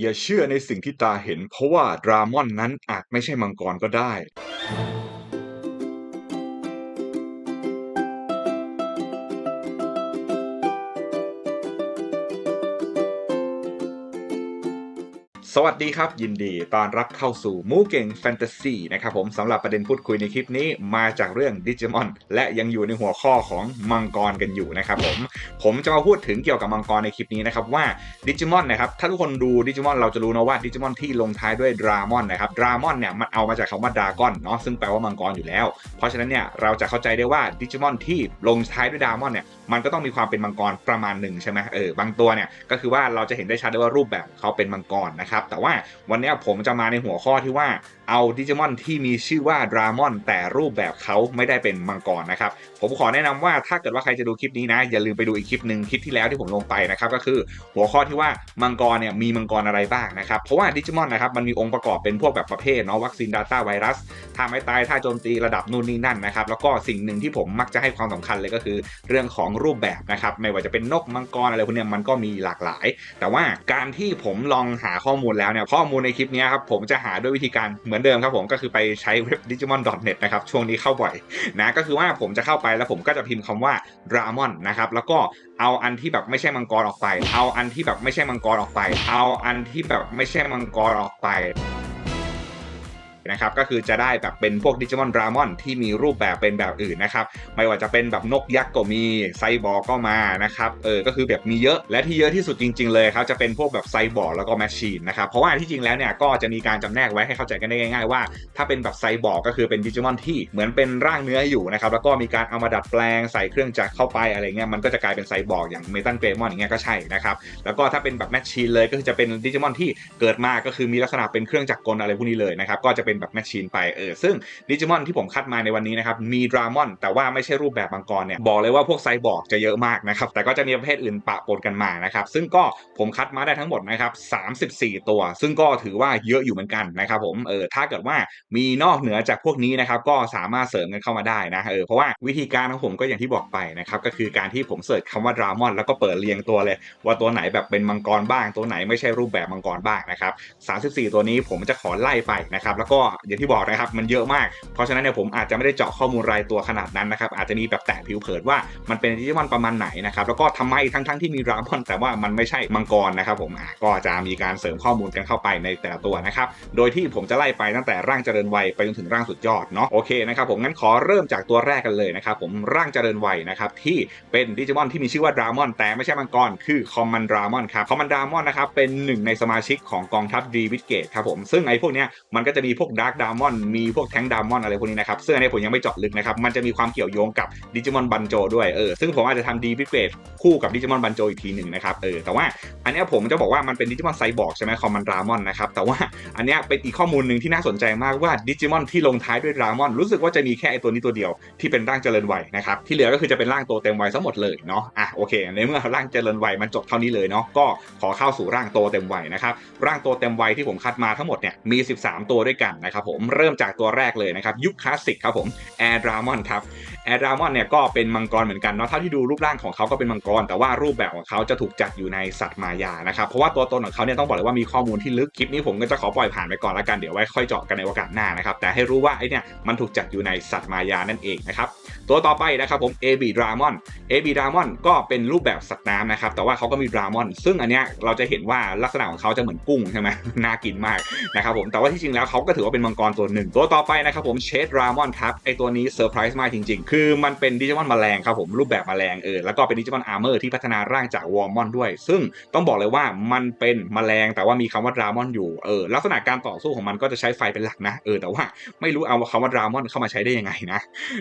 อย่าเชื่อในสิ่งที่ตาเห็น เพราะว่าดรามอนนั้นอาจไม่ใช่มังกรก็ได้ สวัสดีครับ ยินดีต้อนรับเข้าสู่มูเก่งแฟนตาซีนะครับผมสำหรับประเด็นพูดคุยในคลิปนี้มาจากเรื่องดิจิมอนและยังอยู่ในหัวข้อของมังกรกันอยู่นะครับผมผมจะมาพูดถึงเกี่ยวกับมังกรในคลิปนี้นะครับว่าดิจิมอนนะครับถ้าทุกคนดูดิจิมอนเราจะรู้นะว่าดิจิมอนที่ลงท้ายด้วยดรามอนนะครับดรามอนเนี่ยมันเอามาจากคำว่าดราก้อนเนาะซึ่งแปลว่ามังกรอยู่แล้ว เพราะฉะนั้นเนี่ยเราจะเข้าใจได้ว่าดิจิมอนที่ลงท้ายด้วยดรามอนเนี่ยมันก็ต้องมีความเป็นมังกรประมาณหนึ่งใช่ไหมเออบางตัวเนี่ยก็คือว่าเราจะเห็นได้ชัดได้ว่ารูปแบบเขาเป็นมังกรนะครับแต่ว่าวันนี้ผมจะมาในหัวข้อที่ว่า เอาดิจิมอนที่มีชื่อว่าดรามอนแต่รูปแบบเขาไม่ได้เป็นมังกรนะครับ ผมขอแนะนำว่าถ้าเกิดว่าใครจะดูคลิปนี้นะ อย่าลืมไปดูอีกคลิปหนึ่งคลิปที่แล้วที่ผมลงไปนะครับ ก็คือหัวข้อที่ว่ามังกรเนี่ยมีมังกรอะไรบ้างนะครับ เพราะว่าดิจิมอนนะครับมันมีองค์ประกอบเป็นพวกแบบประเภทเนาะวัคซีนดาต้าไวรัสท่าไม่ตายท่าโจมตีระดับนู่นนี่นั่นนะครับแล้วก็สิ่งหนึ่งที่ผมมักจะให้ความสำคัญเลยก็คือ เรื่องของรูปแบบนะครับไม่ว่าจะเป็นนกมังกรอะไรพวกนี้มันก็มีหลากหลาย แต่ว่าการที่ผมลองหาข้อมูลแล้วเนี่ยข้อมูลในคลิปนี้ครับผมจะหาด้วยวิธีการเหมือนเดิมครับผมก็คือไปใช้เว็บ digimon.net นะครับช่วงนี้เข้าบ่อยนะก็คือว่าผมจะเข้าไปแล้วผมก็จะพิมพ์คำว่า Dramon นะครับแล้วก็เอาอันที่แบบไม่ใช่มังกรออกไป เอาอันที่แบบไม่ใช่มังกรออกไป เอาอันที่แบบไม่ใช่มังกรออกไป นะครับก็คือจะได้แบบเป็นพวกดิจิมอนดรามอนที่มีรูปแบบเป็นแบบอื่นนะครับไม่ว่าจะเป็นแบบนกยักษ์ก็มีไซบอร์ก็มานะครับเออก็คือแบบมีเยอะและที่เยอะที่สุดจริง ๆ เลยครับจะเป็นพวกแบบไซบอร์แล้วก็แมชชีนนะครับเพราะว่าที่จริงแล้วเนี่ยก็จะมีการจำแนกไว้ให้เข้าใจกันได้ง่าย ๆ ว่า ถ้าเป็นแบบไซบอร์ก็คือเป็นดิจิมอนที่เหมือนเป็นร่างเนื้ออยู่นะครับแล้วก็มีการเอามาดัดแปลงใส่เครื่องจักรเข้าไปอะไรเงี้ยมันก็จะกลายเป็นไซบอร์อย่างเมตันเกรมอนอย่างเงี้ยก็ใช่นะครับแล้วก็ถ้าเป็นแบบแมชชีนเลยก็คือจะเป็นดิจิมอนที่เกิดมาก็คือมีลักษณะเป็นเครื่องจักรกลอะไรพวกนี้เลยนะครับก็จะเป็นแบบแมชชีนไปเออซึ่งดิจิมอนที่ผมคัดมาในวันนี้นะครับมีดรามอน แต่ว่าไม่ใช่รูปแบบมังกรเนี่ยบอกเลยว่าพวกไซบอร์กจะเยอะมากนะครับแต่ก็จะมีประเภทอื่นปะปนกันมานะครับซึ่งก็ผมคัดมาได้ทั้งหมดนะครับ34 ตัว ซึ่งก็ถือว่าเยอะอยู่เหมือนกันนะครับผมเออถ้าเกิดว่ามีนอกเหนือจากพวกนี้นะครับก็สามารถเสริมกันเข้ามาได้นะเออเพราะว่าวิธีการของผมก็อย่างที่บอกไปนะครับก็คือการที่ผมเสิร์ชคำว่าดรามอน แล้วก็เปิดเรียงตัวเลย ว่าตัวไหนแบบเป็นมังกรบ้าง ตัวไหนไม่ใช่รูปแบบมังกรบ้างนะครับ34 ตัวนี้ผมจะขอไล่ไปนะครับแล้วก็อย่างที่บอกนะครับมันเยอะมาก เพราะฉะนั้นเนี่ยผมอาจจะไม่ได้เจาะข้อมูลรายตัวขนาดนั้นนะครับอาจจะมีแบบแตะผิวเผินว่ามันเป็นดิจิมอนประมาณไหนนะครับแล้วก็ทำไมทั้งๆที่มีดรามอนแต่ว่ามันไม่ใช่มังกรนะครับผมก็จะมีการเสริมข้อมูลกันเข้าไปในแต่ละตัวนะครับโดยที่ผมจะไล่ไปตั้งแต่ร่างเจริญวัยไปจนถึงร่างสุดยอดเนาะโอเคนะครับผมงั้นขอเริ่มจากตัวแรกกันเลยนะครับผมร่างเจริญวัยนะครับที่เป็นดิจิมอนที่มีชื่อว่าดรามอนแต่ไม่ใช่มังกรคือคอมมันดรามอนครับคอมมันดรามอนนะครับเป็นหนึ่งในสมาชิกของกองทัพดีวิดเกตครับผมซึ่งไอ้พวกเนี้ยมันก็จะมีพวกดาร์กดามอนมีพวกแทงดามอนอะไรพวกนี้นะครับซึ่งอันนี้ผมยังไม่เจาะลึกนะครับมันจะมีความเกี่ยวโยงกับดิจิมอนบันโจด้วยเออซึ่งผมอาจจะทำดีวิเกตคู่กับดิจิมอนบันโจอีกทีหนึ่งนะครับเออแต่ว่าอันนี้ผมจะบอกว่ามันเป็นดิจิมอนไซบอร์กใช่ไหมคอมมันดามอนนะครับแต่ว่าอันนี้เป็นอีกข้อมูลหนึ่งที่น่าสนใจมากว่าดิจิมอนที่ลงท้ายด้วยดรามอนรู้สึกว่าจะมีแค่ไอตัวนี้ตัวเดียวที่เป็นร่างเจริญวัยนะครับที่เหลือก็คือจะเป็นร่างโตเต็มวัยทั้งหมดเลยเนาะอะโอเคในเมื่อร่างเจริญวัยมันจบเท่านี้เลยเนาะก็ขอเข้าสู่ร่างโตเต็มวัยนะครับร่างโตเต็มวัยที่ผมคัดมาทั้งหมดเนี่ยมี 13 ตัวด้วยกันนะครับผมเริ่มจากตัวแรกเลยนะครับยุคคลาสสิกครับผมแอร์ดรามอนครับแอร์ดรามอนเนี่ยก็เป็นมังกรเหมือนกันเนาะเท่าที่ดูรูปร่างของเขาก็เป็นมังกร แต่ว่ารูปแบบของเขาจะถูกจัดอยู่ในสัตว์มายานะครับเพราะว่าตัวตนของเขาเนี่ยต้องบอกเลยว่ามีข้อมูลที่ลึกคลิปนี้ผมก็จะขอปล่อยผ่านไปก่อนละกันเดี๋ยวไว้ค่อยเจาะกันในโอกาสหน้านะครับแต่ให้รู้ว่าไอเนี่ยมันถูกจัดอยู่ในสัตว์มายานั่นเองนะครับ ตัวต่อไปนะครับผม AB Dramon AB Dramon ก็เป็นรูปแบบสัตว์น้ำนะครับ แต่ว่าเขาก็มี Dramon ซึ่งอันเนี้ยเราจะเห็นว่าลักษณะของเขาจะเหมือนกุ้งใช่ไหมน่ากินมากนะครับผมแต่ว่าที่จริงแล้วเขาก็ถือว่าเป็นมังกรตัวหนึ่ง ตัวต่อไปนะครับผมเชดดรามอนครับไอตัวนี้เซอร์ไพรส์มากจริง ๆ คือมันเป็นดิจิมอนแมลงครับผมรูปแบบแมลงเออแล้วก็เป็นดิจิมอนอาร์เมอร์ที่พัฒนาร่างจากวอร์มอนด้วย ซึ่งต้องบอกเลยว่ามันเป็นแมลงแต่ว่ามีคำว่าดรามอนอยู่เออลักษณะการต่อสู้ของมันก็จะใช้ไฟเป็นหลักนะเออแต่ว่าไม่รู้เอาคำว่าดรามอนเข้ามาใช้ได้ยังไงนะ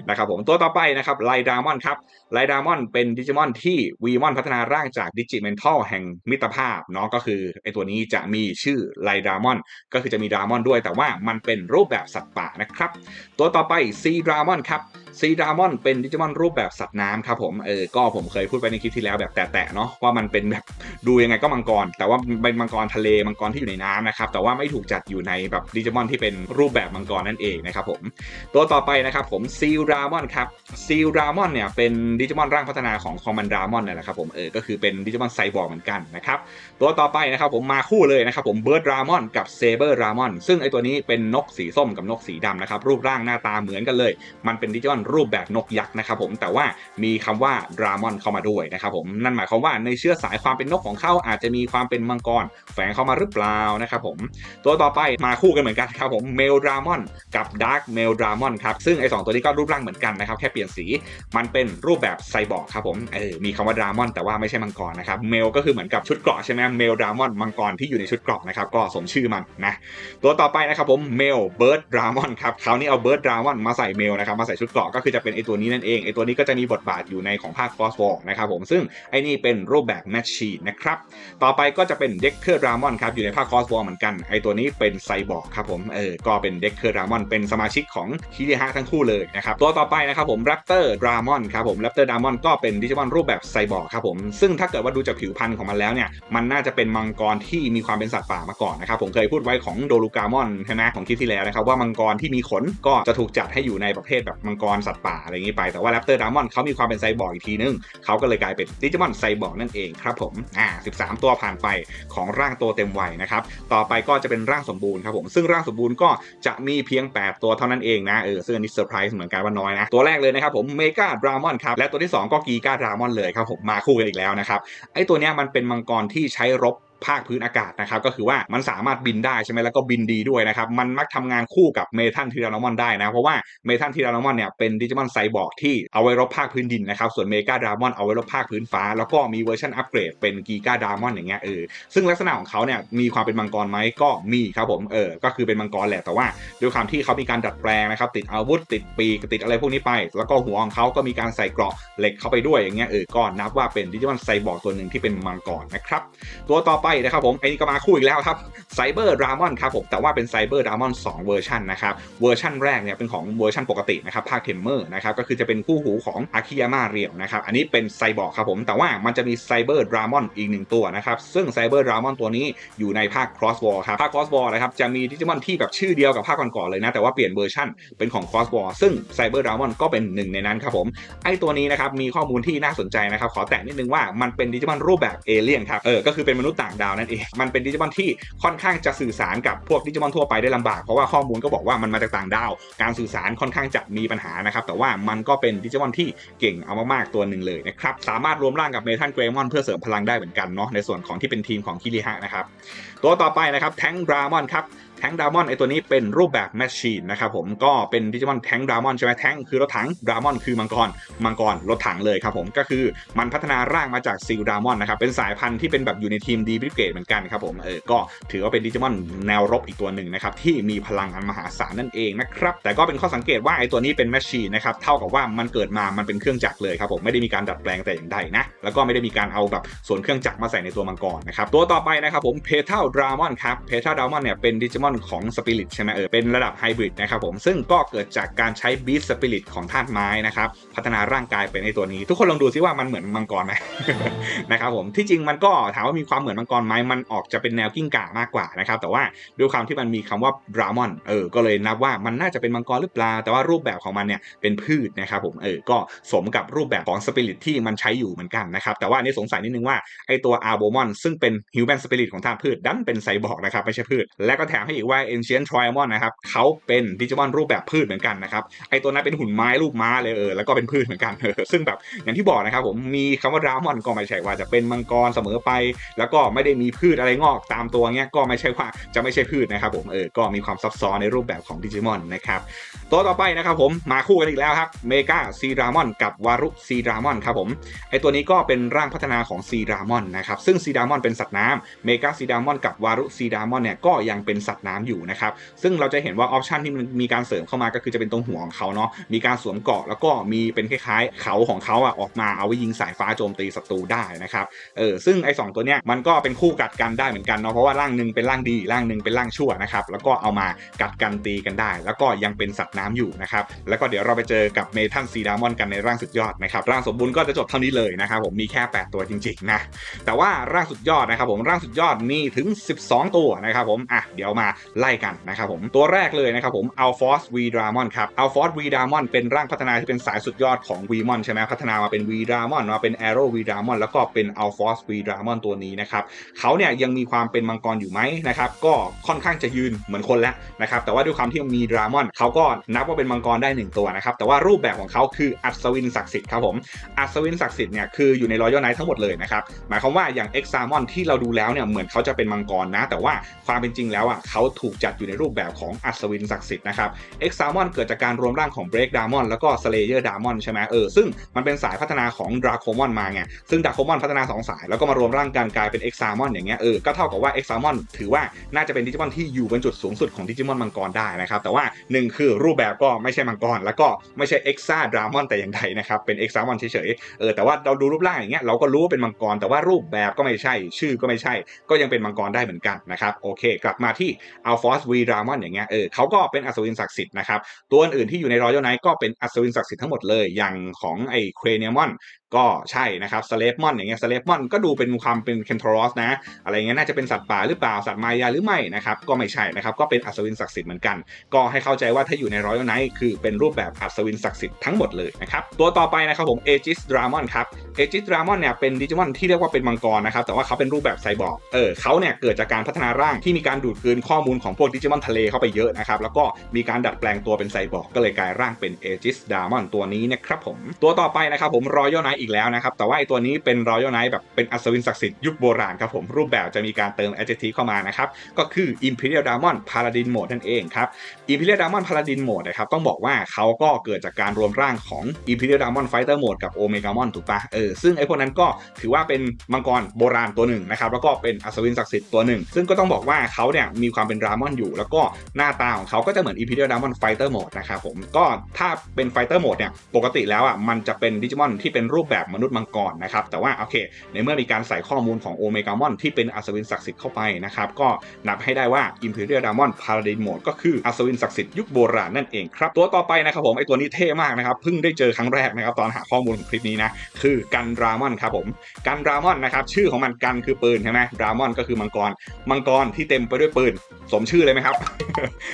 นะครับผมตัวต่อไปนะครับไลดามอนครับไลดามอนเป็นดิจิมอนที่วีมอนพัฒนาร่างจากดิจิเมนทัลแห่งมิตรภาพเนาะก็คือไอตัวนี้จะมีชื่อไลดามอนก็คือจะมีดามอนด้วย แต่ว่ามันเป็นรูปแบบสัตว์ป่านะครับ ตัวต่อไปซีดามอนครับซีดามอนเป็นดิจิมอนรูปแบบสัตว์น้ำครับผมเออก็ผมเคยพูดไปในคลิปที่แล้วแบบแตะๆเนาะว่ามันเป็นแบบ ดูยังไงก็มังกร แต่ว่าเป็นมังกรทะเลมังกรที่อยู่ในน้ำนะครับแต่ว่าไม่ถูกจัดอยู่ในแบบดิจิมอนที่เป็นรูปแบบมังกรนั่นเองนะครับผมตัวต่อไปนะครับผมซีรามอนครับซีรามอนเนี่ยเป็นดิจิมอนร่างพัฒนาของคอมมานดามอนนี่แหละครับผมเออก็คือเป็นดิจิมอนไซบอร์เหมือนกันนะครับตัวต่อไปนะครับผมมาคู่เลยนะครับผมเบิร์ดรามอนกับเซเบอร์รามอนซึ่งไอตัวนี้เป็นนกสีส้มกับนกสีดำนะครับรูปร่างหน้าตาเหมือนกันเลย มันเป็นดิจิมอนรูปแบบนกยักษ์นะครับผมแต่ว่ามีคำว่าดรามอนเข้ามาด้วยนะครับผมนั่นหมายความว่าในเชื้อสายความเป็นนกของเขาอาจจะมีความเป็นมังกรแฝงเข้ามาหรือเปล่านะครับผมตัวต่อไปมาคู่กันเหมือนกันครับผมเมลดรามอนกับดาร์กเมลดรามอนครับซึ่งไอสองตัวนี้ก็รูปร่างเหมือนกันนะครับแค่เปลี่ยนสีมันเป็นรูปแบบไซบอร์กครับผมเออมีคำว่าดรามอนแต่ว่าไม่ใช่มังกรนะครับเมลก็คือเหมือนกับชุดเกราะใช่ไหมเมลดรามอนมังกรที่อยู่ในชุดเกราะนะครับก็สมชื่อมันนะตัวต่อไปนะครับผมเมลเบิร์ดดรามอนครับคราวนี้เอาเบิร์ดดรามอนมาใส่เมลนะครับมาใส่ชุดเกราะก็คือจะเป็นไอตัวนี้นั่นเองไอตัวนี้ก็จะมีบทบาทอยู่ในของภาคฟอสวอลนะครับผมซึ่งไอนี่เป็นรูปแบบแมชชีนะครับ ต่อไปก็จะเป็นเด็กเคอร์ดรามอนครับอยู่ในภาคฟอสวอลเหมือนกันไอตัวนี้เป็นไซบอร์กครับผมเออก็เป็นเด็กเคอร์ดรามอนเป็นสมาชิกของคิริฮะทั้งคู่เลยนะครับตัวต่อไปนะครับผมแรปเตอร์ดรามอนครับผมแรปเตอร์ดรามอนก็เป็นดิจิมอนรูปแบบไซบอร์กครับผมซึ่งถ้าเกิดว่าดูจากผิวพรรณของมันแล้วเนี่ยมันน่าจะเป็นมังกรที่มีความเป็นสัตว์ป่ามาก่อนนะครับผมเคยพูดไว้ของโดลูกามอนใช่ไหมของคลิปที่แล้วนะครับว่ามังกรที่มีขนก็จะถูกจัดให้อยู่ในประเภทแบบมังกรสัตว์ป่าอะไรอย่างนี้ไปแต่ว่าแรปเตอร์ดรามอนเขามีความเป็นไซบอร์กอีกทีนึงเขาก็เลยกลายเป็นดิจิมอนไซบอร์กนั่นเองครับผมอ่า13 ตัวผ่านไปของร่างตัวเต็มวัยนะครับ ต่อไปก็จะเป็นร่างสมบูรณ์ครับผมซึ่งร่างสมบูรณ์ก็จะมีเพียง 8 ตัวเท่านั้นเองนะเออซึ่งอันนี้เซอร์ไพรส์เหมือนกันว่าน้อยนะ ตัวแรกเลยนะครับผมเมกาดรามอนครับและตัวที่ 2 ก็กีกาดรามอนเลยครับผมมาคู่กันอีกแล้วนะครับไอตัวเนี้ยมันเป็นมังกรที่ใช้รบ ภาคพื้นอากาศนะครับก็คือว่ามันสามารถบินได้ใช่ไหมแล้วก็บินดีด้วยนะครับมันมักทำงานคู่กับเมทัลทีรานอมอนได้นะเพราะว่าเมทัลทีรานอมอนเนี่ยเป็นดิจิมอนไซบอร์กที่เอาไว้รบภาคพื้นดินนะครับส่วนเมกาดรามอนเอาไว้รบภาคพื้นฟ้า แล้วก็มีเวอร์ชันอัปเกรดเป็นกีกาดรามอนอย่างเงี้ยเออซึ่งลักษณะของเขาเนี่ยมีความเป็นมังกรไหมก็มีครับผมเออก็คือเป็นมังกรแหละแต่ว่าด้วยความที่เขามีการดัดแปลงนะครับติดอาวุธติดปีกติดอะไรพวกนี้ไป แล้วก็หัวของเขาก็มีการใส่เกราะเหล็กเข้าไปด้วยอย่างเงี้ยเออก็นับว่าเป็นดิจิมอนไซบอร์กตัวหนึ่งที่เป็นมังกรนะครับตัวต่อไปนะครับผมไอ้นี่ก็มาคู่อีกแล้วครับไซเบอร์ดรามอนครับผมแต่ว่าเป็นไซเบอร์ดรามอน2เวอร์ชันนะครับเวอร์ชันแรกเนี่ยเป็นของเวอร์ชันปกตินะครับภาคเทมเมอร์นะครับก็คือจะเป็นคู่หูของอาคิยาม่าเรียวนะครับอันนี้เป็นไซบอร์กครับผมแต่ว่ามันจะมีไซเบอร์ดรามอนอีกหนึ่งตัวนะครับซึ่งไซเบอร์ดรามอนตัวนี้อยู่ในภาค Cross War ครับภาค Cross War นะครับจะมีดิจิมอนที่แบบชื่อเดียวกับภาคก่อนๆเลยนะแต่ว่าเปลี่ยนเวอร์ชันเป็นของ Cross War ซึ่งไซเบอร์ดรามอนก็เป็นหนึ่งในนั้นครับผมไอตัวนี้นะครับมีข้อมูลที่น่าสนใจนะครับขอแตะนิดนึงว่ามันเป็นดิจิมอนรูปแบบเอเลี่ยนครับเออก็คือเป็นมนุษย์ต่างดาวนั่นเอง มันเป็นดิจิมอนที่ค่อนข้างจะสื่อสารกับพวกดิจิมอนทั่วไปได้ลำบาก เพราะว่าข้อมูลก็บอกว่ามันมาจากต่างดาว การสื่อสารค่อนข้างจะมีปัญหานะครับ แต่ว่ามันก็เป็นดิจิมอนที่เก่งเอามากๆตัวหนึ่งเลยนะครับ สามารถรวมร่างกับเมทัลเกรมอนเพื่อเสริมพลังได้เหมือนกันเนาะ ในส่วนของที่เป็นทีมของคิริฮะนะครับ ตัวต่อไปนะครับแทงดรามอนครับ แทงดรามอนไอตัวนี้เป็นรูปแบบแมชชีนนะครับผมก็เป็นดิจิมอนแทงดรามอนใช่ไหมแทงคือรถถังดรามอนคือมังกรมังกรรถถังเลยครับผมก็คือมันพัฒนาร่างมาจากซิลดรามอนนะครับเป็นสายพันธุ์ที่เป็นแบบอยู่ในทีมดีบริเกตเหมือนกันครับผมเออก็ถือว่าเป็นดิจิมอนแนวรบอีกตัวหนึ่งนะครับที่มีพลังอันมหาศาลนั่นเองนะครับแต่ก็เป็นข้อสังเกตว่าไอตัวนี้เป็นแมชชีนนะครับเท่ากับว่ามันเกิดมามันเป็นเครื่องจักรเลยครับผมไม่ได้มีการดัดแปลงแต่อย่างใดนะแล้วก็ไม่ได้มีการเอาแบบส่วนเครื่องจักรมาใส่ในตัวมังกรนะครับตัวต่อไปนะครับผมเพเทลดรามอนครับเพเทลดรามอนเนี่ยเป็นดิจิมอนของสปิริตใช่ไหมเออเป็นระดับไฮบริดนะครับผมซึ่งก็เกิดจากการใช้บีสสปิริตของธาตุไม้นะครับพัฒนาร่างกายเป็นในตัวนี้ ทุกคนลองดูซิว่ามันเหมือนมังกรไหมนะครับผมที่จริงมันก็ถามว่ามีความเหมือนมังกรไหมมันออกจะเป็นแนวกิ้งก่ามากกว่านะครับแต่ว่าด้วยความที่มันมีคำว่าดรามอนเออก็เลยนับว่ามันน่าจะเป็นมังกรหรือเปล่าแต่ว่ารูปแบบของมันเนี่ยเป็นพืชนะครับผมเออก็สมกับรูปแบบของสปิริตที่มันใช้อยู่เหมือนกันนะครับแต่ว่านนี้สงสัยนิดนึงว่าไอตัวอาร์โบมอนซึ่งเป็นฮิวแมนสปิริตของธาตุพืชดันเป็นไซบอร์กนะครับไม่ใช่พืชและก็แถมให้อีกว่า Ancient t r i a m o n นะครับเขาเป็นดิจิมอนรูปแบบพืชเหมือนกันนะครับไอตัวนั้นเป็นหุ่นไม้รูปม้าเลยเออแล้วก็เป็นพืชเหมือนกันเออซึ่งแบบอย่างที่บอกนะครับผมมีคำว่าดรามอนก็ไม่ใช่ว่าจะเป็นมังกรเสมอไป แล้วก็ไม่ได้มีพืชอะไรงอกตามตัวเงี้ยก็ไม่ใช่ว่าจะไม่ใช่พืชนะครับผมเออก็มีความซับซ้อนในรูปแบบของดิจิมอนนะครับตัวต่อไปนะครับผมมาคู่กันอีกแล้วครับเมกาซีดรามอนกับวารุซีดรามอนครับผมไอตัวนี้ก็เป็นร่างพัฒนาของซีดรามอนนะครับซึ่งซีดรามอนเป็นสัตว์น้ำเมกาซีดรามอนกับวารุซีดรามอนเนี่ยก็ยังเป็นสัตวน้น้ำอยู่นะครับ ซึ่งเราจะเห็นว่าออปชันที่มันมีการเสริมเข้ามาก็คือจะเป็นตรงหัวของเขาเนาะมีการสวมเกาะแล้วก็มีเป็นคล้ายๆ เขาของเขาอะออกมาเอาไว้ยิงสายฟ้าโจมตีศัตรูได้นะครับเออซึ่งไอ้สตัวเนี้ยมันก็เป็นคู่กัดกันได้เหมือนกันเนาะเพราะว่าร่างหนึ่งเป็นร่างดีร่างหนึ่งเป็นร่างชั่วนะครับแล้วก็เอามากัดกันตีกันได้ แล้วก็ยังเป็นสัตว์น้ำอยู่นะครับแล้วก็เดี๋ยวเราไปเจอกับเมทัลซีดามอนกันในร่างสุดยอดนะครับร่างสมบูรณ์ก็จะจบเท่านี้เลยนะครับผมมีแค่ 8 ตัวจริงๆนะแต่ว่าร่างสุดยอดนะครับผมร่างสุดยอดนี่ถึง 12 ตัวนะครับผมอะเดี๋ยวมาไล่กันนะครับผมตัวแรกเลยนะครับผมอัลฟอสวีดรามอนครับอัลฟอสวีดรามอนเป็นร่างพัฒนาที่เป็นสายสุดยอดของวีมอนใช่ไหมพัฒนามาเป็นวีดรามอนมาเป็นแอโรวีดรามอนแล้วก็เป็นอัลฟอสวีดรามอนตัวนี้นะครับเขาเนี่ยยังมีความเป็นมังกรอยู่ไหมนะครับก็ค่อนข้างจะยืนเหมือนคนแล้วนะครับแต่ว่าด้วยความที่มีดรามอนเขาก็นับว่าเป็นมังกรได้หนึ่งตัวนะครับแต่ว่ารูปแบบของเขาคืออัศวินศักดิ์สิทธิ์ครับผมอัศวินศักดิ์สิทธิ์เนี่ยคืออยู่ในรอยัลไนท์ทั้งหมดเลยนะครับหมายความว่าอย่างเอ็กซามอนที่เราดูแล้วเนี่ยเหมือนเขาจะเป็นมังกรนะ แต่ว่าความเป็นจริงแล้วอะเขาถูกจัดอยู่ในรูปแบบของอัศวินศักดิ์สิทธิ์นะครับเอ็กซามอนเกิดจากการรวมร่างของเบรกดามอนแล้วก็สเลเยอร์ดามอนใช่ไหมเออซึ่งมันเป็นสายพัฒนาของดราโคมอนมาไงซึ่งดราโคมอนพัฒนา2สายแล้วก็มารวมร่างกันกลายเป็นเอ็กซามอนอย่างเงี้ยเออก็เท่ากับว่าเอ็กซามอนถือว่าน่าจะเป็นดิจิมอนที่อยู่บนจุดสูงสุดของดิจิมอนมังกรได้นะครับแต่ว่า 1 คือรูปแบบก็ไม่ใช่มังกรแล้วก็ไม่ใช่เอ็กซ่าดรามอนแต่อย่างใดนะครับเป็นเอ็กซามอนเฉยๆเออแต่ว่าเราดูรูปร่างอย่างเงี้ยเราก็รู้ว่าเป็นมังกรแต่ว่ารูปแบบก็ไม่ใช่ชื่อก็ไม่ใช่ ก็ยังเป็นมังกรได้เหมือนกันนะครับโอเค กลับมาที่อัลฟอสวีรามอนอย่างเงี้ยเออเขาก็เป็นอัศวินศักดิ์สิทธิ์นะครับตัวอื่นที่อยู่ในรอยัลไนท์ก็เป็นอัศวินศักดิ์สิทธิ์ทั้งหมดเลยอย่างของไอ้เครเนียมอน ก็ใช่นะครับสเลฟมอนอย่างเงี้ยสเลฟมอนก็ดูเป็นความเป็นเคนทรอสนะ อะไรเงี้ยน่าจะเป็นสัตว์ป่าหรือเปล่าสัตว์มายาหรือไม่นะครับก็ไม่ใช่นะครับก็เป็นอัศวินศักดิ์สิทธิ์เหมือนกัน ก็ให้เข้าใจว่าถ้าอยู่ในรอยัลไนท์คือเป็นรูปแบบอัศวินศักดิ์สิทธิ์ทั้งหมดเลยนะครับตัวต่อไปนะครับผมเอจิสดรามอนครับเอจิสดรามอนเนี่ยเป็นดิจิมอนที่เรียกว่าเป็นมังกรนะครับแต่ว่าเขาเป็นรูปแบบไซบอร์กเออเขาเนี่ยเกิดจากการพัฒนาร่างที่มีการดูดคืนข้อมูลของพวกดิจิมอนทะเลเข้าไปเยอะนะครับแล้วก็มีการดัดแปลงตัวเป็นไซบอร์กก็เลยกลายร่างเป็นเอจิสดรามอนตัวนี้นะครับผมตัวต่อไปนะครับผมรอยัลไนทอีกแล้วนะครับ แต่ว่าไอตัวนี้เป็นรอยัลไนท์แบบเป็นอัศวินศักดิ์สิทธิ์ยุคโบราณครับผมรูปแบบจะมีการเติม adjective เข้ามานะครับ ก็คือ Imperial Diamond Paladin Mode นั่นเองครับ Imperial Diamond Paladin Mode นะครับต้องบอกว่าเขาก็เกิดจากการรวมร่างของ Imperial Diamond Fighter Mode กับ Omega Mon ถูกปะเออซึ่งไอพวกนั้นก็ถือว่าเป็นมังกรโบราณตัวหนึ่งนะครับแล้วก็เป็นอัศวินศักดิ์สิทธิ์ตัวหนึ่ง ซึ่งก็ต้องบอกว่าเขาเนี่ยมีความเป็นดรามอนอยู่ แล้วก็หน้าตาของเขาก็จะเหมือน Imperial Diamond Fighter Mode นะครับผมก็ถ้าเป็น Fighter Mode เนี่ยปกติแล้วอะมันจะเป็นดิจิมอนที่เป็นรูปแบบมนุษย์มังกรนะครับ แต่ว่าโอเค ในเมื่อมีการใส่ข้อมูลของโอเมกามอนที่เป็นอัศวินศักดิ์สิทธิ์เข้าไปนะครับ ก็นับให้ได้ว่า Imperial Diamond Paladin Mode ก็คืออัศวินศักดิ์สิทธิ์ยุคโบราณนั่นเองครับ ตัวต่อไปนะครับผมไอตัวนี้เท่มากนะครับเพิ่งได้เจอครั้งแรกนะครับตอนหาข้อมูลของคลิปนี้นะคือกันดรามอนครับผมกันดรามอนนะครับชื่อของมันกันคือปืนใช่ไหมดรามอนก็คือมังกรมังกรที่เต็มไปด้วยปืนสมชื่อเลยไหมครับ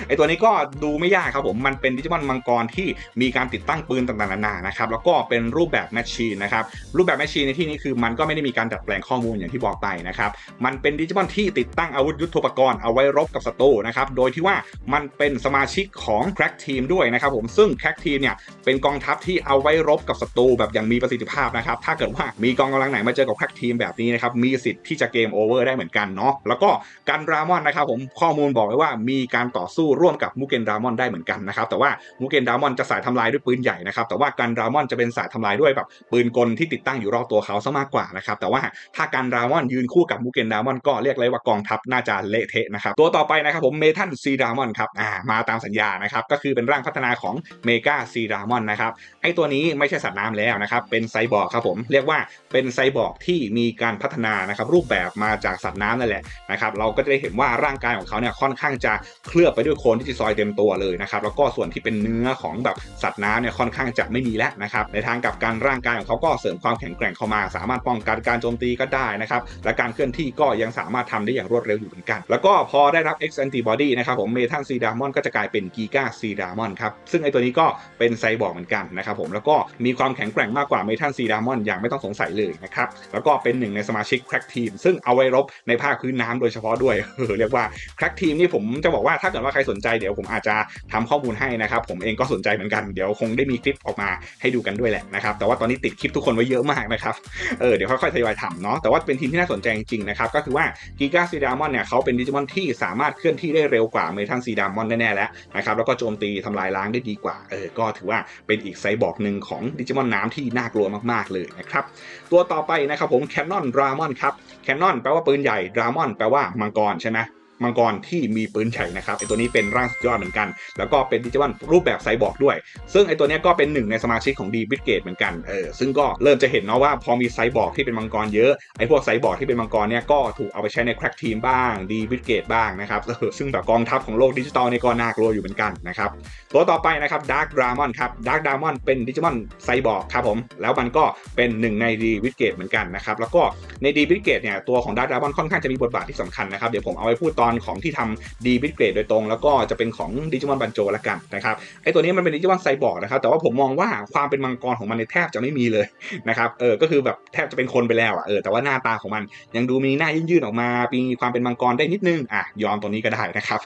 ไอตัวนี้ก็ดูไม่ยากครับผมมันเป็นดิจิมอนมังกรที่มีการติดตั้งปืนต่างๆนานานะครับแล้วก็เป็นรูปแบบแมชชีนนะครับรูปแบบแมชชีนในที่นี้คือมันก็ไม่ได้มีการดัดแปลงข้อมูลอย่างที่บอกไปนะครับมันเป็นดิจิมอนที่ติดตั้งอาวุธยุทโธปกรณ์เอาไว้รบกับศัตรูนะครับโดยที่ว่ามันเป็นสมาชิกของแคร็กทีมด้วยนะครับผมซึ่งแคร็กทีมเนี่ยเป็นกองทัพที่เอาไว้รบกับศัตรูแบบอย่างมีประสิทธิภาพนะครับถ้าเกิดว่ามีกองกำลังไหนมาเจอกับแคร็กทีมแบบนี้นะครับมีสิทธิ์ที่จะเกมโอเวอร์ได้เหมือนกันเนาะแล้วก็การดรามอนนะครับผมข้อมูลบอกไว้ว่ามีการต่อสู้ร่วมกับมูเกนดรามอนได้เหมือนกันนะครับแต่ว่ามูเกนรามอนจะสายทำลายด้วยปืนใหญ่นะครับแต่ว่าการรามอนจะเป็นสายทำลายด้วยแบบปืนกลที่ติดตั้งอยู่รอบตัวเขาซะมากกว่านะครับแต่ว่าถ้าการดรามอนยืนคู่กับมูเกนดามอนก็เรียกเลยว่ากองทัพน่าจะเละเทะนะครับตัวต่อไปนะครับผมเมทัลซีดามอนครับอ่ามาตามสัญญานะครับก็คือเป็นร่างพัฒนาของเมกาซีดามอนนะครับไอตัวนี้ไม่ใช่สัตว์น้ำแล้วนะครับเป็นไซบอร์กครับผมเรียกว่าเป็นไซบอร์กที่มีการพัฒนานะครับรูปแบบมาจากสัตว์น้ำนั่นแหละนะครับเราก็จะได้เห็นว่าร่างกายของเขาเนี่ยค่อนข้างจะเคลือบไปด้วยโคลนดิจิซอยเต็มตัวเลยนะครับแล้วก็ส่วนที่เป็นเนื้อของแบบสัตว์น้ำเนี่ยค่อนข้างจะไม่มีแล้วนะครับในทางกับการร่างกายของเขาก็เสริมความแข็งแกร่งเข้ามา สามารถป้องกันการโจมตีก็ได้นะครับ และการเคลื่อนที่ก็ยังสามารถทำได้อย่างรวดเร็วอยู่เหมือนกัน แล้วก็พอได้รับ X antibody นะครับผมเมทัลซีดามอนก็จะกลายเป็นกีกาซีดามอนครับ ซึ่งไอตัวนี้ก็เป็นไซบอร์กเหมือนกันนะครับผมแล้วก็มีความแข็งแกร่งมากกว่าเมทัลซีดามอนอย่างไม่ต้องสงสัยเลยนะครับแล้วก็เป็นหนึ่งในสมาชิกแคร็กทีมซึ่งเอาไว้รบในภาคพื้นน้ำโดยเฉพาะด้วยเออเรียกว่าแคร็กทีมนี่ผมจะบอกว่าถ้าเกิดว่าใครสนใจเดี๋ยวผมอาจจะทำข้อมูลให้นะครับผมเองก็สนใจเหมือนกันเดี๋ยวคงได้มีคลิปออกมาให้ดูกันด้วยแหละนะครับแต่ว่าตอนนี้ติดคลิปทุกคนไว้เยอะมากนะครับ เออเดี๋ยวค่อยๆทยอยทำเนาะ แต่ว่าเป็นทีมที่น่าสนใจจริงๆนะครับ ก็คือว่ากีกาซีดามอนเนี่ยเขาเป็นดิจิมอนที่สามารถเคลื่อนที่ได้เร็วกว่าเมทัลซีดามอนแน่ๆแล้วนะครับ แล้วก็โจมตีทำลายล้างได้ดีกว่า เออ ก็ถือว่าเป็นอีกไซบอร์กหนึ่งของดิจิมอนน้ำที่น่ากลัวมากๆเลยนะครับ ตัวต่อไปนะครับผมแคนนอนดรามอนครับแคนนอนแปลว่าปืนใหญ่ดรามอนแปลว่ามังกรใช่ไหม มังกรที่มีปืนใหญ่นะครับไอตัวนี้เป็นร่างสุดยอดเหมือนกัน แล้วก็เป็นดิจิมอนรูปแบบไซบอร์กด้วย ซึ่งไอตัวนี้ก็เป็นหนึ่งในสมาชิกของดีบิ g เกตเหมือนกันเออซึ่งก็เริ่มจะเห็นเนาะว่าพอมีไซบอร์กที่เป็นมังกรเยอะไอพวกไซบอร์กที่เป็นมังกรเนี่ยก็ถูกเอาไปใช้ในแคร็กทีมบ้างดีบิ g เกตบ้างนะครับเออซึ่งแบบกองทัพของโลกดิจิตอลนี่ก็น่ากลัวอยู่เหมือนกันนะครับตัวต่อไปนะครับดาร์กดรามอนครับดาร์กดรามอนเป็นดิจิมอนไซบอร์กครับผมแล้วมันก็เป็นหนึ่งในดีบิ g เกตเหมือนกันนะครับแล้วก็ในดีบิ g เกตเนี่ยตัวของดาร์กดรามอนค่อนข้างจะมีบทบาทที่สำคัญนะครับเดี๋ยวผมเอาไว้พูดตอนของที่ทำดีบิ g เกตโดยตรง แล้วก็จะเป็นของดิจิมอนบันโจละกันนะครับไอตัวนี้มันเป็นดิจิมอนไซบอร์กนะครับแต่ว่าผมมองว่าความเป็นมังกรของมันในแทบจะไม่มีเลยนะครับเออก็คือแบบแทบจะเป็นคนไปแล้วอะเออแต่ว่าหน้าตาของมันยังดูมีหน้ายื่นๆออกมามีความเป็นมังกรได้นิดนึงอะยอมตัวนี้ก็ได้นะครับ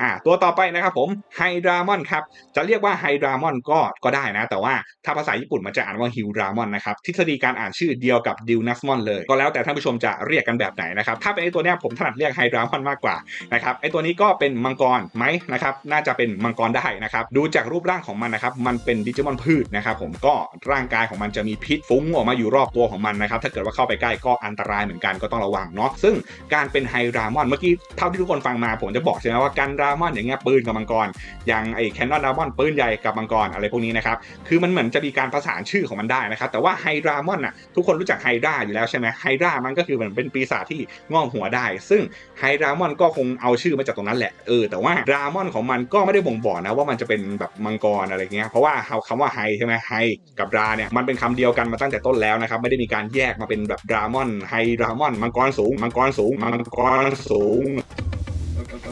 อะตัวต่อไปนะครับผมไฮดรามอนครับจะเรียกว่าไฮดรามอนก็ก็ได้นะ แต่ว่าถ้าภาษาญี่ปุ่นมันจะอ่านว่าฮิวดรามอนนะครับทฤษฎีการอ่านชื่อเดียวกับดิวนัสมอนเลย ก็แล้วแต่ท่านผู้ชมจะเรียกกันแบบไหนนะครับถ้าเป็นไอตัวเนี้ยผมถนัดเรียกไฮดรามอนมากกว่านะครับไอตัวนี้ก็เป็นมังกรไหมนะครับน่าจะเป็นมังกรได้นะครับดูจากรูปร่างของมันนะครับมันเป็นดิจิมอนพืชนะครับผมก็ร่างกายของมันจะมีพิษฟุ้งออกมาอยู่รอบตัวของมันนะครับถ้าเกิดว่าเข้าไปใกล้ก็อันตรายเหมือนกันก็ต้องระวังเนาะซึ่งการเป็นไฮรามอนเมื่อกี้เท่าที่ทุกคนฟังมาผมจะบอกใช่ไหมว่าการรามอนอย่างเงี้ยปืนกับมังกรอย่างไอแคนนอนดรามอนปืนใหญ่กับมังกรอะไรพวกนี้นะครับคือมันเหมือนจะมีการประสานชื่อของมันได้นะครับแต่ว่าไฮรามอนอะทุกคนรู้จักไฮดราอยู่แล้วใช่ไหมไฮดรามันก็คือเหมือนเป็นปีศาจที่งอกหัวได้ ซึ่งไฮรามอนก็คงเอาชื่อมาจากตรงนั้นแหละเออแต่ว่าดรามอนของมันก็ไม่ได้บ่งบอกนะว่ามันจะเป็นแบบมังกรอะไรเงี้ยเพราะว่าคำว่าไฮใช่ไหมไฮกับดราเนี่ยมันเป็นคำเดียวกันมาตั้งแต่ต้นแล้วนะครับไม่ได้มีการแยกมาเป็นแบบดรามอนไฮดรามอนมังกรสูงมังกรสูงมังกรสูง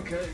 Okay.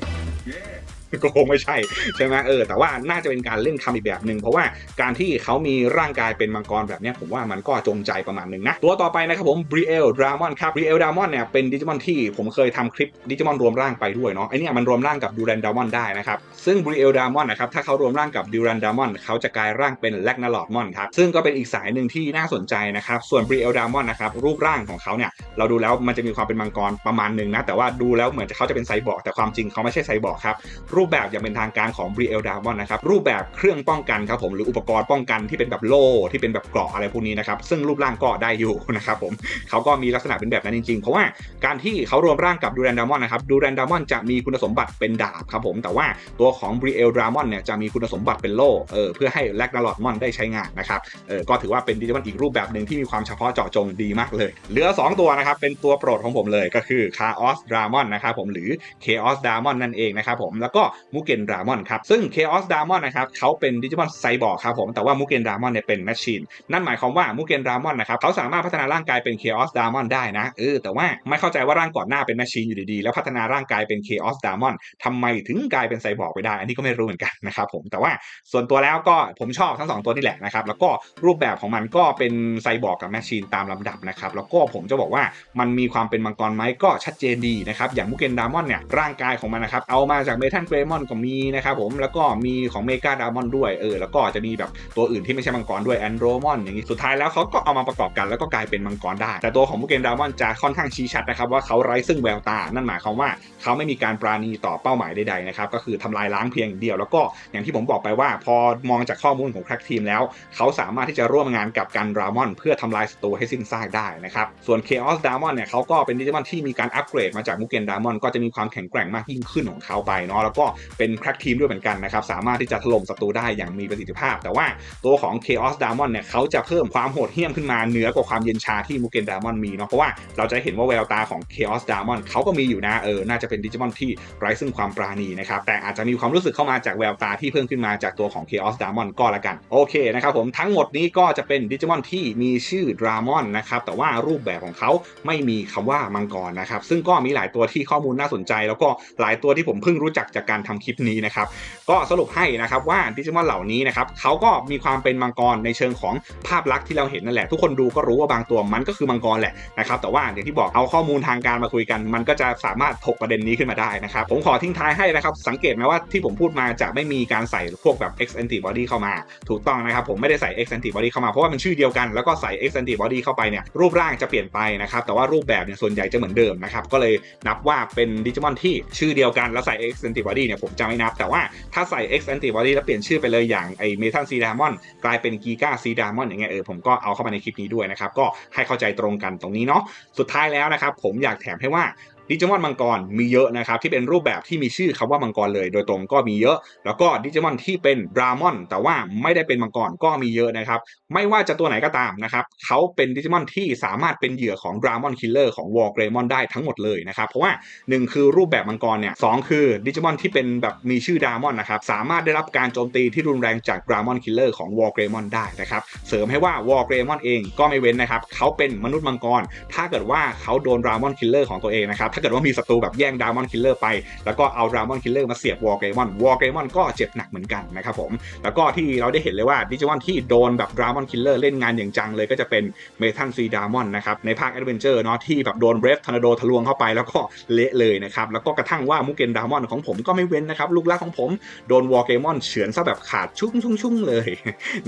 Yeah. ก็คงไม่ใช่ใช่ไหมเออแต่ว่าน่าจะเป็นการเล่นคำอีกแบบหนึ่งเพราะว่าการที่เขามีร่างกายเป็นมังกรแบบนี้ผมว่ามันก็จงใจประมาณหนึ่งนะ ตัวต่อไปนะครับผมบริเอลดรามอนครับบริเอลดรามอนเนี่ยเป็นดิจิมอนที่ผมเคยทำคลิปดิจิมอนรวมร่างไปด้วยเนาะไอเนี่ยมันรวมร่างกับดูรันดามอนได้นะครับซึ่งบริเอลดรามอนนะครับถ้าเขารวมร่างกับดูรันดามอนเขาจะกลายร่างเป็นแลกนาลอดมอนครับซึ่งก็เป็นอีกสายหนึ่งที่น่าสนใจนะครับส่วนบริเอลดรามอนนะครับรูปร่างของเขาเนี่ยเราดูแล้วมันจะมีความเป็นมังกรประมาณหนึ่งนะแต่ว่าดูแล้วเหมือนจะเขาจะเป็นไซบอร์กแต่ความจริงเขาไม่ใช่ไซบอร์กครับรรูปแบบอย่างเป็นทางการของ b r i e l d a m o n นะครับรูปแบบเครื่องป้องกันครับผมหรืออุปกรณ์ป้องกันที่เป็นแบบโล่ที่เป็นแบบเกราะอะไรพวกนี้นะครับซึ่งรูปร่างก็ได้อยู่นะครับผมเขาก็มีลักษณะเป็นแบบนั้นจริงๆ เพราะว่าการที่เขารวมร่างกับดูแรนดามอนนะครับดูแรนดามอนจะมีคุณสมบัติเป็นดาบครับผมแต่ว่าตัวของ b r i e l d a m o n เนี่ยจะมีคุณสมบัติเป็นโล่เออเพื่อให้แลกนาลอดมอนได้ใช้งานนะครับเออก็ถือว่าเป็นดิจิมอนอีกรูปแบบหนึ่งที่มีความเฉพาะเจาะจงดีมากเลย เหลือ 2 ตัวนะครับเป็นตัวโปรดของผมเลยก็คือ Chaos Dramon นะครับผมหรือ Chaos Dramon นั่นเองนะครับผมแล้วก็มูเกนดรามอนครับซึ่ง Chaos ดามอนนะครับเขาเป็นดิจิมอนไซบอร์กครับผมแต่ว่ามูเกนดามอนเนี่ยเป็นแมชชีนนั่นหมายความว่ามูเกนดามอนนะครับเขาสามารถพัฒนาร่างกายเป็นเคออสดามอนได้นะเออแต่ว่าไม่เข้าใจว่าร่างก่อนหน้าเป็นแมชชีนอยู่ดีๆ แล้วพัฒนาร่างกายเป็นเคออสดามอนทำไมถึงกลายเป็นไซบอร์กไปได้ อันนี้ก็ไม่รู้เหมือนกันนะครับผมแต่ว่าส่วนตัวแล้วก็ผมชอบทั้ง 2 ตัวนี่แหละนะครับแล้วก็รูปแบบของมันก็เป็นไซบอร์กกับแมชชีนตามลำดับนะครับแล้วก็ผมจะบอกว่ามันมีความเป็นมังกรไหมก็ชัดเจนดีนะครับอย่างมูเกนดามอนเนี่ยร่างกายของมันนะครับเอามาจากเมทัลเกรมอนก็มีนะครับผมแล้วก็มีของเมกาดามอนด้วยเออแล้วก็จะมีแบบตัวอื่นที่ไม่ใช่มังกรด้วยแอนโดรมอนอย่างนี้สุดท้ายแล้วเขาก็เอามาประกอบกันแล้วก็กลายเป็นมังกรได้ แต่ตัวของมูเกนดามอนจะค่อนข้างชี้ชัดนะครับว่าเขาไร้ซึ่งแววตา นั่นหมายความว่าเขาไม่มีการปราณีต่อเป้าหมายใดๆนะครับก็คือทำลายล้างเพียงเดียว แล้วก็อย่างที่ผมบอกไปว่าพอมองจากข้อมูลของแคร็กทีมแล้ว เขาสามารถที่จะร่วมงานกับกันดรามอน เพื่อทำลายศัตรูให้สิ้นซากได้นะครับส่วนเคออสดามอนเนี่ยเขาก็เป็นดิจิมอนที่มีการอัปเกรดมาจากมูเกนดามอนก็จะมีความแข็งแกร่งมากยิ่งขึ้นของเขาไปเนาะแล้วก็เป็นแคร็กทีมด้วยเหมือนกันนะครับ สามารถที่จะถล่มศัตรูได้อย่างมีประสิทธิภาพ แต่ว่าตัวของ Chaos Diamond เนี่ยเขาจะเพิ่มความโหดเหี้ยมขึ้นมาเหนือกว่าความเย็นชาที่มูเกนดามอนมีเนาะเพราะว่าเราจะเห็นว่าแววตาของ Chaos Diamond เขาก็มีอยู่นะเออน่าจะเป็นดิจิมอนที่ไร้ซึ่งความปราณีนะครับแต่อาจจะมีความรู้สึกเข้ามาจากแววตาที่เพิ่มขึ้นมาจากตัวของ Chaos Diamond ก็แล้วกันโอเคนะครับผมทั้งหมดนี้ก็จะเป็นดิจิมอนที่มีชื่อดรามอนนะครับแต่ว่ารูปแบบของเขาไม่มีคำว่ามังกรนะครับซึ่งก็มีหลายตัวที่ข้อมูลน่าสนใจ แล้วก็หลายตัวที่ผมเพิ่งรู้จักจากการทำคลิปนี้นะครับ ก็สรุปให้นะครับว่าดิจิมอนเหล่านี้นะครับเขาก็มีความเป็นมังกรในเชิงของภาพลักษณ์ที่เราเห็นนั่นแหละ ทุกคนดูก็รู้ว่าบางตัวมันก็คือมังกรแหละนะครับแต่ว่าอย่างที่บอกเอาข้อมูลทางการมาคุยกัน มันก็จะสามารถถกประเด็นนี้ขึ้นมาได้นะครับผมขอทิ้งท้ายให้นะครับสังเกตไหมว่าที่ผมพูดมาจะไม่มีการใส่พวกแบบ X antibody เข้ามา ถูกต้องนะครับผมไม่ได้ใส่ X antibody เข้ามาเพราะว่ามันชื่อเดียวกันแล้วก็ใส่ X antibody เข้าไปเนี่ยรูปร่างจะเปลี่ยนไปนะครับแต่ว่ารูปแบบเนี่ยส่วนใหญ่จะเหมือนเดิมนะครับก็เลยนับว่าเป็นดิจิมอนที่ชื่อเดียวกันแล้วใส่ X antibody เนี่ยผมจะไม่นับ แต่ว่าถ้าใส่ X antibody แล้วเปลี่ยนชื่อไปเลยอย่างไอเมทัลซีดามอนกลายเป็นกีกาซีดามอนอย่างเงี้ยเออผมก็เอาเข้ามาในคลิปนี้ด้วยนะครับก็ให้เข้าใจตรงกันตรงนี้เนาะสุดท้ายแล้วนะครับผมอยากแถมให้ว่า ดิจิมอนมังกรมีเยอะนะครับที่เป็นรูปแบบที่มีชื่อคำว่ามังกรเลย โดยตรงก็มีเยอะ แล้วก็ดิจิมอนที่เป็นดรามอน แต่ว่าไม่ได้เป็นมังกรก็มีเยอะนะครับไม่ว่าจะตัวไหนก็ตามนะครับเขาเป็นดิจิมอนที่สามารถเป็นเหยื่อของดรามอนคิลเลอร์ของวอลเกรมอนได้ทั้งหมดเลยนะครับเพราะว่า 1 คือรูปแบบมังกรเนี่ยสคือดิจิมอนที่เป็นแบบมีชื่อดรามอนนะครับสามารถได้รับการโจมตีที่รุนแรงจากดรามอนคิลเลอร์ของวอลเกรมอนได้นะครับเสริมให้ว่าวอลเกรมอนเองก็ไม่เว้นนะครับเขาเป็นมนุษย์มังกร ถ้าเกิดว่าเขาโดนดรามอนคิลเลอร์ของตัวเองนะครับถ้าเกิดว่ามีศัตรูแบบแย่งดรามอนคิลเลอร์ไป แล้วก็เอาดรามอนคิลเลอร์มาเสียบวอลเกมอนวอลเกมอนก็เจ็บหนักเหมือนกันนะครับผม แล้วก็ที่เราได้เห็นเลยว่าดิจิมอนที่โดนแบบดรามอนคิลเลอร์เล่นงานอย่างจังเลยก็จะเป็นเมทัลซีดามอนนะครับในภาคแอดเวนเจอร์เนาะที่แบบโดนเบรฟทอร์นาโดทะลวงเข้าไปแล้วก็เละเลยนะครับแล้วก็กระทั่งว่ามุกเกนดรามอนของผมก็ไม่เว้นนะครับลูกรักของผมโดนวอลเกมอนเฉือนซะแบบขาดชุ่งชุ่งชุ่งเลย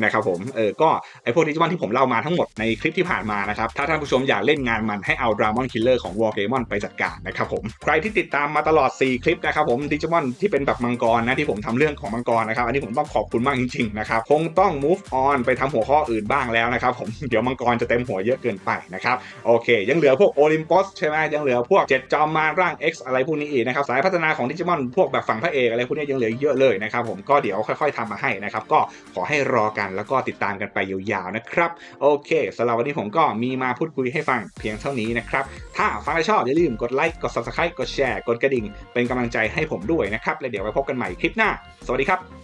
นะครับผมเออก็ไอพวกดิจิมอนที่ผมเล่ามาทั้งหมดในคลิปที่ผ่านมานะครับถ้าท่านผู้ชมอยากเล่นงานมันให้เอาดรามอนคิลเลอร์ของวอลเกมอนไปจัดการนะครับผมใครที่ติดตามมาตลอด 4 คลิปนะครับผมดิจิมอนที่เป็นแบบมังกรนะที่ผมทำเรื่องของมังกรนะครับอันนี้ผมต้องขอบคุณมากจริงๆนะครับคงต้อง move on ไปทำหัวข้ออื่นบ้างแล้วนะครับผมเดี๋ยวมังกรจะเต็มหัวเยอะเกินไปนะครับโอเค ยังเหลือพวกโอลิมปัสใช่ไหมยังเหลือพวกเจ็ดจอมมารร่าง X อะไรพวกนี้อีกนะครับสายพัฒนาของดิจิมอนพวกแบบฝั่งพระเอกอะไรพวกนี้ยังเหลือเยอะเลยนะครับผมก็เดี๋ยวค่อยๆทำมาให้นะครับก็ขอให้รอกันแล้วก็ติดตามกันไปยาวๆนะครับโอเคสำหรับวันนี้ผมก็มีมาพูดคุยให้ฟังเพียงเท่านี้นะครับถ้าฟังแล้วชอบอย่าลืมกดไลค์กด subscribe กดแชร์กดกระดิ่ง เป็นกำลังใจให้ผมด้วยนะครับ แล้วเดี๋ยวไปพบกันใหม่คลิปหน้า สวัสดีครับ